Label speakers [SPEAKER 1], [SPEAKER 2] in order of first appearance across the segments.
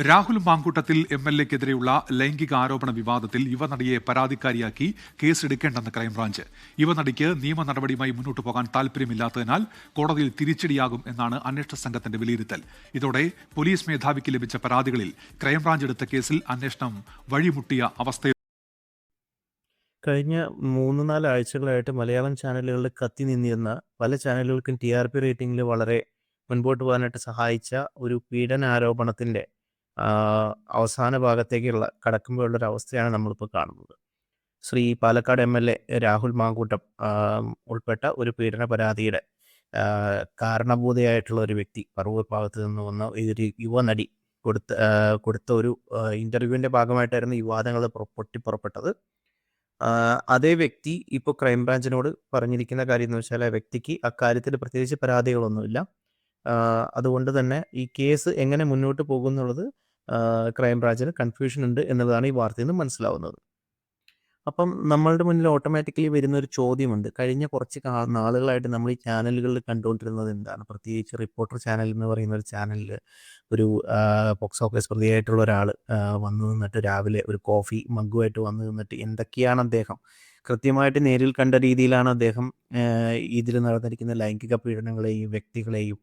[SPEAKER 1] Rahul Mamkootathil M L എക്കെതിരെയുള്ള ലൈംഗിക ആരോപണ വിവാദത്തിൽ യുവനടിയെ പരാതിക്കാരിയാക്കി കേസെടുക്കേണ്ടെന്ന് ക്രൈംബ്രാഞ്ച്. യുവനടിക്ക് നിയമ നടപടിയുമായി മുന്നോട്ടു പോകാൻ താൽപര്യമില്ലാത്തതിനാൽ കോടതിയിൽ തിരിച്ചടിയാകും എന്നാണ് അന്വേഷണ സംഘത്തിന്റെ വിലയിരുത്തൽ. ഇതോടെ പോലീസ് മേധാവിക്ക് ലഭിച്ച പരാതികളിൽ ക്രൈംബ്രാഞ്ച് എടുത്ത കേസിൽ അന്വേഷണം വഴിമുട്ടിയ അവസ്ഥയിൽ
[SPEAKER 2] കഴിഞ്ഞ മൂന്ന് നാല് ആഴ്ചകളായിട്ട് മലയാളം ചാനലുകളിൽ കത്തി നിന്നിരുന്ന പല ചാനലുകൾക്കും ടി ആർ പി റേറ്റിംഗിൽ വളരെ മുൻപോട്ട് പോകാനായിട്ട് സഹായിച്ച ഒരു പീഡന ആരോപണത്തിന്റെ അവസാന ഭാഗത്തേക്കുള്ള കടക്കുമ്പോഴുള്ള ഒരു അവസ്ഥയാണ് നമ്മളിപ്പോൾ കാണുന്നത്. Shri Palakkad M L A Rahul Mankoottam ഉൾപ്പെട്ട ഒരു പീഡന പരാതിയുടെ കാരണബോധയായിട്ടുള്ള ഒരു വ്യക്തി പറവൂർ ഭാഗത്ത് നിന്ന് വന്ന ഒരു യുവനടി കൊടുത്ത കൊടുത്ത ഒരു ഇന്റർവ്യൂവിന്റെ ഭാഗമായിട്ടായിരുന്നു ഈ വാദങ്ങൾ പൊട്ടി പുറപ്പെട്ടത് അതേ വ്യക്തി ഇപ്പോൾ ക്രൈംബ്രാഞ്ചിനോട് പറഞ്ഞിരിക്കുന്ന കാര്യം എന്ന് വെച്ചാൽ ആ വ്യക്തിക്ക് അക്കാര്യത്തിൽ പ്രത്യേകിച്ച് പരാതികളൊന്നുമില്ല. അതുകൊണ്ട് തന്നെ ഈ കേസ് എങ്ങനെ മുന്നോട്ട് പോകും എന്നുള്ളത് ആഹ് ക്രൈംബ്രാഞ്ചിന് കൺഫ്യൂഷൻ ഉണ്ട് എന്നുള്ളതാണ് ഈ വാർത്തയിൽ നിന്ന് മനസ്സിലാവുന്നത്. അപ്പം നമ്മളുടെ മുന്നിൽ ഓട്ടോമാറ്റിക്കലി വരുന്ന ഒരു ചോദ്യമുണ്ട്. കഴിഞ്ഞ കുറച്ച് നാളുകളായിട്ട് നമ്മൾ ഈ ചാനലുകളിൽ കണ്ടുകൊണ്ടിരുന്നത് എന്താണ്? പ്രത്യേകിച്ച് റിപ്പോർട്ടർ ചാനൽ എന്ന് പറയുന്ന ഒരു ചാനലിൽ ഒരു ബോക്സ് ഓഫീസ് പ്രതിയായിട്ടുള്ള ഒരാൾ വന്നു നിന്നിട്ട് രാവിലെ ഒരു കോഫി മഗ്ഗുമായിട്ട് വന്നു നിന്നിട്ട് എന്തൊക്കെയാണ് അദ്ദേഹം? കൃത്യമായിട്ട് നേരിൽ കണ്ട രീതിയിലാണ് അദ്ദേഹം ഇതിൽ നടന്നിരിക്കുന്ന ലൈംഗിക പീഡനങ്ങളെയും വ്യക്തികളെയും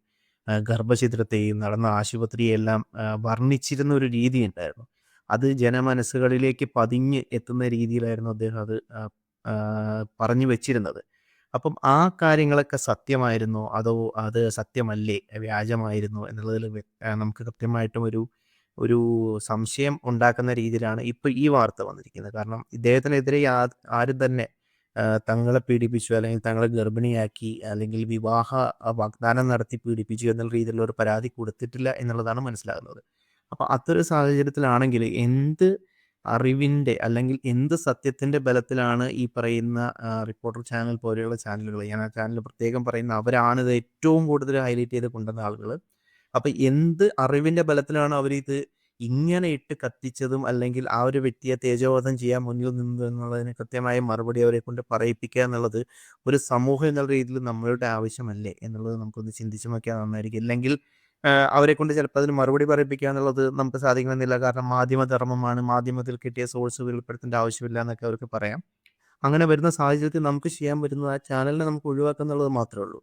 [SPEAKER 2] ഗർഭഛിദ്രത്തെയും നടന്ന ആശുപത്രിയെല്ലാം വർണിച്ചിരുന്ന ഒരു രീതി ഉണ്ടായിരുന്നു അത് ജനമനസ്സുകളിലേക്ക് പതിഞ്ഞ് എത്തുന്ന രീതിയിലായിരുന്നു അദ്ദേഹം അത് പറഞ്ഞു വെച്ചിരുന്നത്. അപ്പം ആ കാര്യങ്ങളൊക്കെ സത്യമായിരുന്നോ? അതോ അത് സത്യമല്ലേ? വ്യാജമായിരുന്നോ? എന്നുള്ളതിൽ നമുക്ക് കൃത്യമായിട്ടും ഒരു ഒരു സംശയം ഉണ്ടാക്കുന്ന രീതിയിലാണ് ഇപ്പോൾ ഈ വാർത്ത വന്നിരിക്കുന്നത്. കാരണം ഇദ്ദേഹത്തിനെതിരെ ആരും തന്നെ തങ്ങളെ പീഡിപ്പിച്ചു അല്ലെങ്കിൽ തങ്ങളെ ഗർഭിണിയാക്കി അല്ലെങ്കിൽ വിവാഹ വാഗ്ദാനം നടത്തി പീഡിപ്പിച്ചു എന്നുള്ള രീതിയിലുള്ള ഒരു പരാതി കൊടുത്തിട്ടില്ല എന്നുള്ളതാണ് മനസ്സിലാകുന്നത്. അപ്പോൾ അത്തരം സാഹചര്യത്തിലാണെങ്കിൽ എന്ത് അറിവിന്റെ അല്ലെങ്കിൽ എന്ത് സത്യത്തിന്റെ ബലത്തിലാണ് ഈ പറയുന്ന റിപ്പോർട്ടർ ചാനൽ പോലെയുള്ള ചാനലുകൾ ഞാൻ ആ ചാനൽ പ്രത്യേകം പറയുന്ന അവരാണ് ഇത് ഏറ്റവും കൂടുതൽ ഹൈലൈറ്റ് ചെയ്ത് കൊണ്ടുവന്ന ആളുകൾ. അപ്പം എന്ത് അറിവിന്റെ ബലത്തിലാണ് അവരിത് ഇങ്ങനെ ഇട്ട് കത്തിച്ചതും അല്ലെങ്കിൽ ആ ഒരു വ്യക്തിയെ തേജോവധം ചെയ്യാൻ മുന്നിൽ നിന്നു എന്നുള്ളതിന് കൃത്യമായ മറുപടി അവരെ കൊണ്ട് പറയിപ്പിക്കുക എന്നുള്ളത് ഒരു സമൂഹം എന്നുള്ള രീതിയിൽ നമ്മളുടെ ആവശ്യമല്ലേ എന്നുള്ളത് നമുക്കൊന്ന് ചിന്തിച്ചു നോക്കിയാൽ നന്നായിരിക്കും. ഇല്ലെങ്കിൽ അവരെ കൊണ്ട് ചിലപ്പോൾ അതിന് മറുപടി പറയിപ്പിക്കുക എന്നുള്ളത് നമുക്ക് സാധിക്കണമെന്നില്ല കാരണം മാധ്യമധർമ്മമാണ് മാധ്യമത്തിൽ കിട്ടിയ സോഴ്സ് വെളിപ്പെടുത്തേണ്ട ആവശ്യമില്ല എന്നൊക്കെ അവർക്ക് പറയാം. അങ്ങനെ വരുന്ന സാഹചര്യത്തിൽ നമുക്ക് ചെയ്യാൻ പറ്റുന്നത് ആ ചാനലിനെ നമുക്ക് ഒഴിവാക്കുക എന്നുള്ളത് മാത്രമേ ഉള്ളൂ.